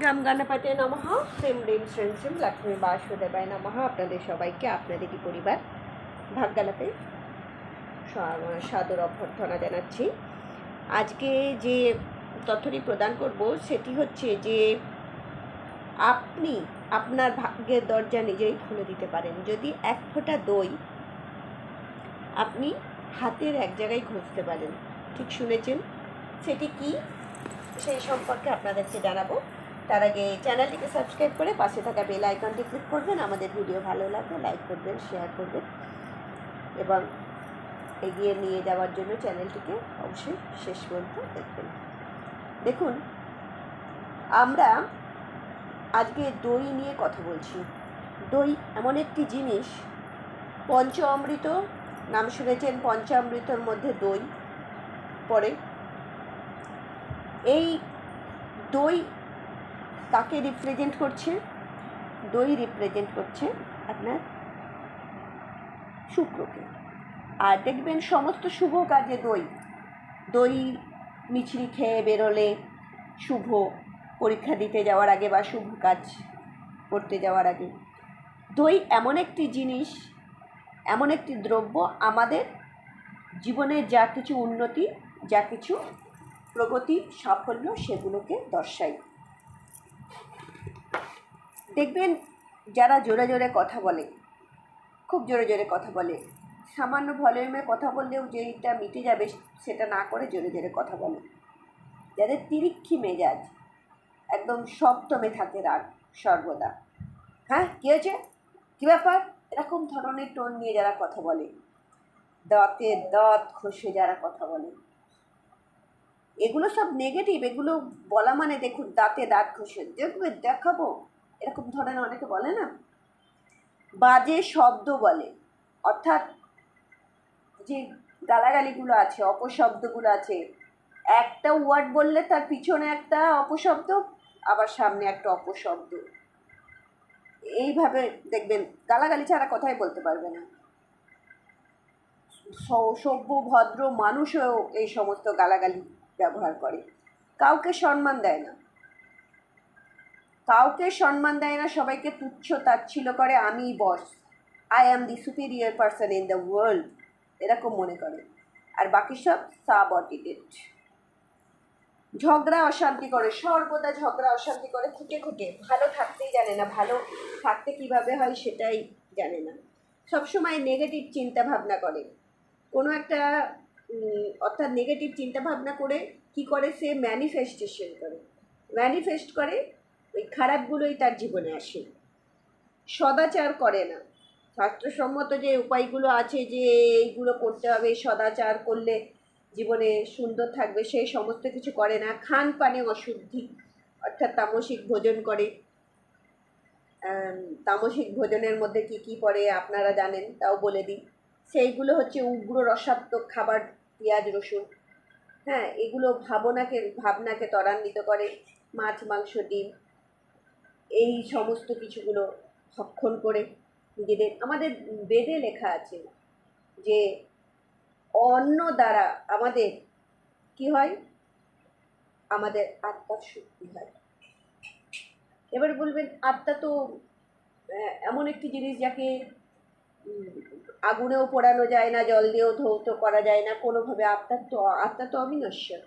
গ্রাম গানাপাতে নমঃ। শ্রীম রিম, শ্রীম শ্রীম, লক্ষ্মী বাসুদেবায় নমঃ। আপনাদের সবাইকে আপনাদেরই পরিবার ভাগ্যালাপে সাদর অভ্যর্থনা জানাচ্ছি। আজকে যে তথ্যটি প্রদান করব, সেটি হচ্ছে যে আপনি আপনার ভাগ্যের দরজা নিজেই খুলে দিতে পারেন। যদি এক ফোঁটা দই আপনি হাতের এক জায়গায় ঘষতে পারেন, ঠিক শুনেছেন? সেটি কি? সেই সম্পর্কে আপনাদেরকে জানাব। তার আগে চ্যানেলটিকে সাবস্ক্রাইব করে পাশে থাকা বেল আইকনটি ক্লিক করবেন। আমাদের ভিডিও ভালো লাগলে লাইক করবেন, শেয়ার করবেন এবং এগিয়ে নিয়ে যাওয়ার জন্য চ্যানেলটিকে অবশ্যই শেষ পর্যন্ত দেখবেন। দেখুন, আমরা আজকে দই নিয়ে কথা বলছি। দই এমন একটি জিনিস পঞ্চ অমৃত নাম শুনেছেন পঞ্চামৃতর মধ্যে দই পড়ে। এই দই কাকে রিপ্রেজেন্ট করছে? দই রিপ্রেজেন্ট করছে আপনার শুক্রকে। আর দেখবেন সমস্ত শুভ কাজে দই। দই মিছরি খেয়ে বেরোলে শুভ পরীক্ষা দিতে যাওয়ার আগে বা শুভ কাজ করতে যাওয়ার আগে। দই এমন একটি জিনিস, এমন একটি দ্রব্য আমাদের জীবনে যা কিছু উন্নতি, যা কিছু প্রগতি, সাফল্য সেগুলোকে দর্শায়। দেখবেন যারা জোরে জোরে কথা বলে, খুব জোরে জোরে কথা বলে, সামান্য ভলিউমে কথা বললেও যেইটা মিটে যাবে সেটা না করে জোরে জোরে কথা বলে। যাদের তিরিক্ষি মেজাজ, একদম সপ্তমে থাকে রাগ সর্বদা। হ্যাঁ কী হয়েছে? কী ব্যাপার? এরকম ধরনের টোন নিয়ে যারা কথা বলে, দাঁতে দাঁত ঘষে যারা কথা বলে। এগুলো সব নেগেটিভ এগুলো বলা মানে দেখুন, দাঁতে দাঁত ঘষে দেখবে দেখাবো। এরকম ধরনের অনেকে বলে না? বাজে শব্দ বলে। অর্থাৎ যে গালাগালিগুলো আছে, অপশব্দগুলো আছে, একটা ওয়ার্ড বললে তার পিছনে একটা অপশব্দ, আবার সামনে একটা অপশব্দ। এইভাবে দেখবেন, গালাগালি ছাড়া কথাই বলতে পারবে না। সভ্য, ভদ্র মানুষও এই সমস্ত গালাগালি ব্যবহার করে। কাউকে সম্মান দেয় না। কাউকে সম্মান দেয় না, সবাইকে তুচ্ছ তাচ্ছিল করে, আমি boss. I am the superior person in the world এরকম মনে করে। আর বাকি সব সাবঅর্ডিনেট ঝগড়া অশান্তি করে, সর্বদা ঝগড়া অশান্তি করে, খুঁটে খুঁটে। ভালো থাকতেই জানে না, ভালো থাকতে কীভাবে হয় সেটাই জানে না। সবসময় নেগেটিভ চিন্তা ভাবনা করে। কোনো একটা অর্থাৎ নেগেটিভ চিন্তা ভাবনা করে কি করে? সে ম্যানিফেস্টেশন করে। ম্যানিফেস্ট করে ওই খারাপগুলোই তার জীবনে আসে। সদাচার করে না। স্বাস্থ্যসম্মত যে উপায়গুলো আছে যে এইগুলো করতে হবে, সদাচার করলে জীবনে সুন্দর থাকবে সেই সমস্ত কিছু করে না। খান পানে অশুদ্ধি, অর্থাৎ তামসিক ভোজন করে। তামসিক ভোজনের মধ্যে কি কি পড়ে আপনারা জানেন, তাও বলে দিই। সেইগুলো হচ্ছে উগ্র রসাত্মক খাবার, পেঁয়াজ, রসুন। হ্যাঁ এগুলো ভাবনাকে ভাবনাকে ত্বরান্বিত করে। মাছ, মাংস, ডিম। এই সমস্ত কিছুগুলো ভক্ষণ করে নিজেদের, আমাদের বেদে লেখা আছে যে অন্ন দ্বারা আমাদের কি হয়? আমাদের আত্মার শুদ্ধি হয়। এবার বলবেন, আত্মা তো এমন একটি জিনিস যাকে আগুনেও পোড়ানো যায় না, জল দিয়েও ধৌত করা যায় না, কোনোভাবে আত্মার তো, আত্মা তো অবিনশ্বর।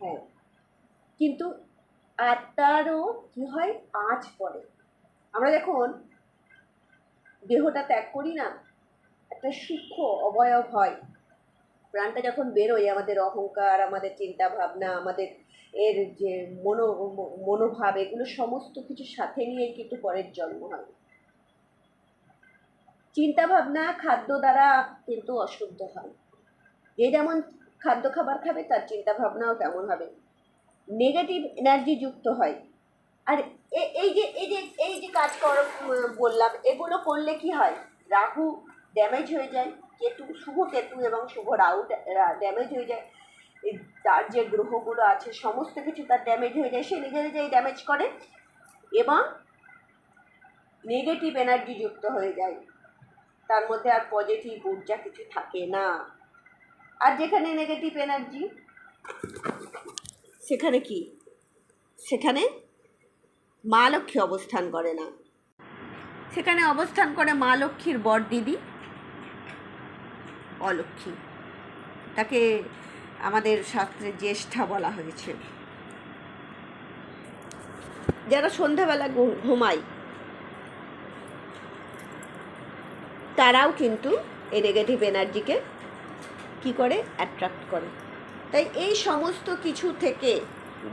হ্যাঁ। কিন্তু আত্মারও কি হয়? আঁচ পড়ে আমরা যখন দেহটা ত্যাগ করি না, একটা সূক্ষ্ম অবয়ব হয়। প্রাণটা যখন বেরোয়, আমাদের অহংকার, আমাদের চিন্তা ভাবনা আমাদের এর যে মনো, মনোভাব, এগুলো সমস্ত কিছু সাথে নিয়েই কিন্তু পরের জন্ম হয়। চিন্তা ভাবনা খাদ্য দ্বারা কিন্তু অশুদ্ধ হয়। যে যেমন খাদ্য খাবার খাবে, তার চিন্তা ভাবনাও তেমন হবে। নেগেটিভ এনার্জি যুক্ত হয়। আর এই যে এই যে এই যে কাজ কর বললাম, এগুলো করলে কি হয়? রাহু ড্যামেজ হয়ে যায় কেতু শুভ কেতু এবং শুভ রাহু ড্যামেজ হয়ে যায়। তার যে গ্রহগুলো আছে, সমস্ত কিছু তার ড্যামেজ হয়ে যায়, সে নিজে নিজেই ড্যামেজ করে এবং নেগেটিভ এনার্জি যুক্ত হয়ে যায়। তার মধ্যে আর পজিটিভ ঊর্জা কিছু থাকে না। আর যেখানে নেগেটিভ এনার্জি সেখানে কি? সেখানে মা লক্ষ্মী অবস্থান করে না। সেখানে অবস্থান করে মা লক্ষ্মীর বর দিদি, অলক্ষ্মী। তাকে আমাদের শাস্ত্রে জ্যেষ্ঠা বলা হয়েছে। যারা সন্ধ্যাবেলা ঘুমায়, তারাও কিন্তু এই নেগেটিভ এনার্জিকে কি করে? অ্যাট্রাক্ট করে। তাই এই সমস্ত কিছু থেকে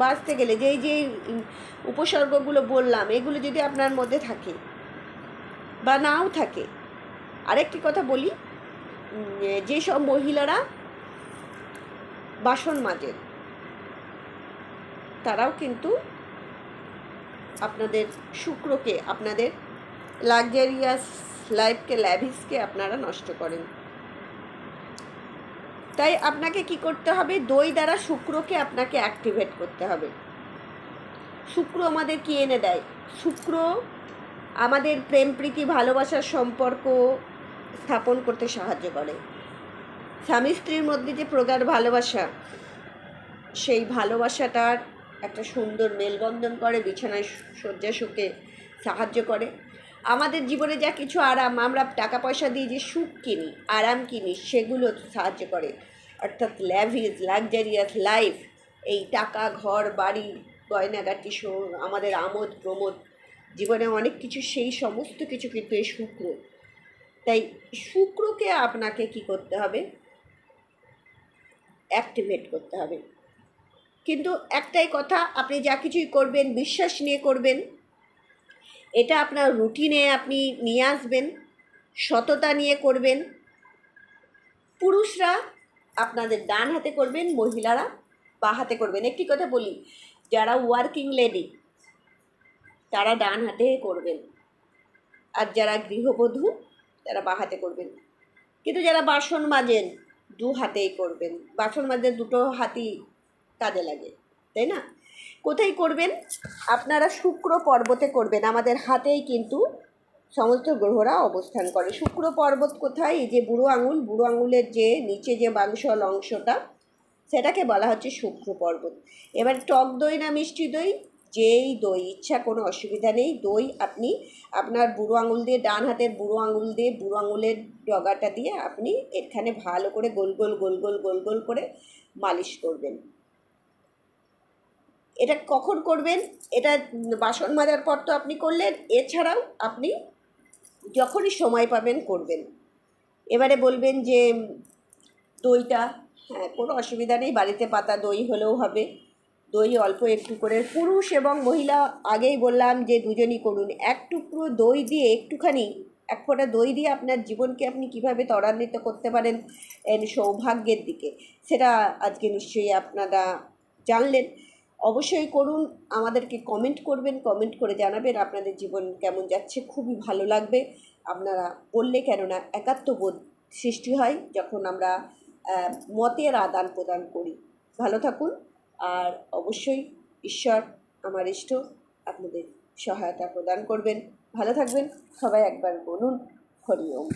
বাঁচতে গেলে, যেই যে উপসর্গগুলো বললাম, এগুলো যদি আপনার মধ্যে থাকে বা নাও থাকে, আরেকটি কথা বলি যেসব মহিলারা বাসন মাজেন, তারাও কিন্তু আপনাদের শুক্রকে, আপনাদের লাক্সারিয়াস লাইফকে ল্যাভিসকে আপনারা নষ্ট করেন। তাই আপনাকে কি করতে হবে? দই দ্বারা শুক্রকে আপনাকে অ্যাক্টিভেট করতে হবে। শুক্র আমাদের কি এনে দেয়? শুক্র আমাদের প্রেম, প্রীতি, ভালোবাসার সম্পর্ক স্থাপন করতে সাহায্য করে। স্বামী স্ত্রীর মধ্যে যে প্রগাঢ় ভালোবাসা, সেই ভালোবাসাটার একটা সুন্দর মেলবন্ধন করে, বিছানায় শয্যা সুখে সাহায্য করে। আমাদের জীবনে যা কিছু আরাম, আমরা টাকা পয়সা দিয়ে যে সুখ কিনি, আরাম কিনি, সেগুলো সাহায্য করে। অর্থাৎ ল্যাভিজ লাক্সারিয়াস লাইফ, এই টাকা, ঘর, বাড়ি, গয়নাগাটি আমাদের আমোদ, প্রমোদ, জীবনে অনেক কিছু, সেই সমস্ত কিছু কিন্তু এই শুক্র। তাই শুক্রকে আপনাকে কি করতে হবে? অ্যাক্টিভেট করতে হবে। কিন্তু একটাই কথা, আপনি যা কিছুই করবেন, বিশ্বাস নিয়ে করবেন, এটা আপনার রুটিনে আপনি নিয়ে আসবেন, সততা নিয়ে করবেন। পুরুষরা আপনাদের ডান হাতে করবেন, মহিলারা বা হাতে করবেন। একটি কথা বলি, যারা ওয়ার্কিং লেডি তারা ডান হাতে করবেন। আর যারা গৃহবধূ, তারা বা হাতে করবেন। কিন্তু যারা বাসন মাজেন, দু হাতেই করবেন। বাসন মাজেন দুটো হাতই কাজে লাগে, তাই না? কোথায় করবেন? আপনারা শুক্র পর্বতে করবেন। আমাদের হাতেই কিন্তু সমস্ত গ্রহরা অবস্থান করে। শুক্র পর্বত কোথায়? এই যে বুড়ো আঙুল, বুড়ো আঙুলের যে নিচে যে বাংশল অংশটা সেটাকে বলা হচ্ছে শুক্র পর্বত। এবার টক দই না মিষ্টি দই? যেই দই, ইচ্ছা, কোনো অসুবিধা নেই। দই আপনি আপনার বুড়ো আঙুল দিয়ে, ডান হাতের বুড়ো আঙুল দিয়ে, বুড়ো আঙুলের ডগাটা দিয়ে আপনি এখানে ভালো করে গোল গোল গোল গোল গোল গোল করে মালিশ করবেন। এটা কখন করবেন? এটা বাসন মাজার পর তো আপনি করলেন। এছাড়াও আপনি যখনই সময় পাবেন করবেন। এবারে বলবেন যে, দইটা হ্যাঁ কোনো অসুবিধা নেই, বাড়িতে পাতা দই হলেও হবে। দই অল্প একটু করে, পুরুষ এবং মহিলা আগেই বললাম যে, দুজনই করুন। এক টুকরো দই দিয়ে একটুখানি, এক ফোঁটা দই দিয়ে আপনার জীবনকে আপনি কীভাবে ত্বরান্বিত করতে পারেন সৌভাগ্যের দিকে। সেটা আজকে নিশ্চয়ই আপনারা জানলেন। অবশ্যই করুন, আমাদেরকে কমেন্ট করবেন কমেন্ট করে জানাবেন আপনাদের জীবন কেমন যাচ্ছে, খুবই ভালো লাগবে। আপনারা বললে কেননা একাত্মবোধ সৃষ্টি হয় যখন আমরা মতের আদান প্রদান করি। ভালো থাকুন, আর অবশ্যই ঈশ্বর আমার ইষ্ট আপনাদের সহায়তা প্রদান করবেন। ভালো থাকবেন, সবাই একবার বলুন, হরি ওম।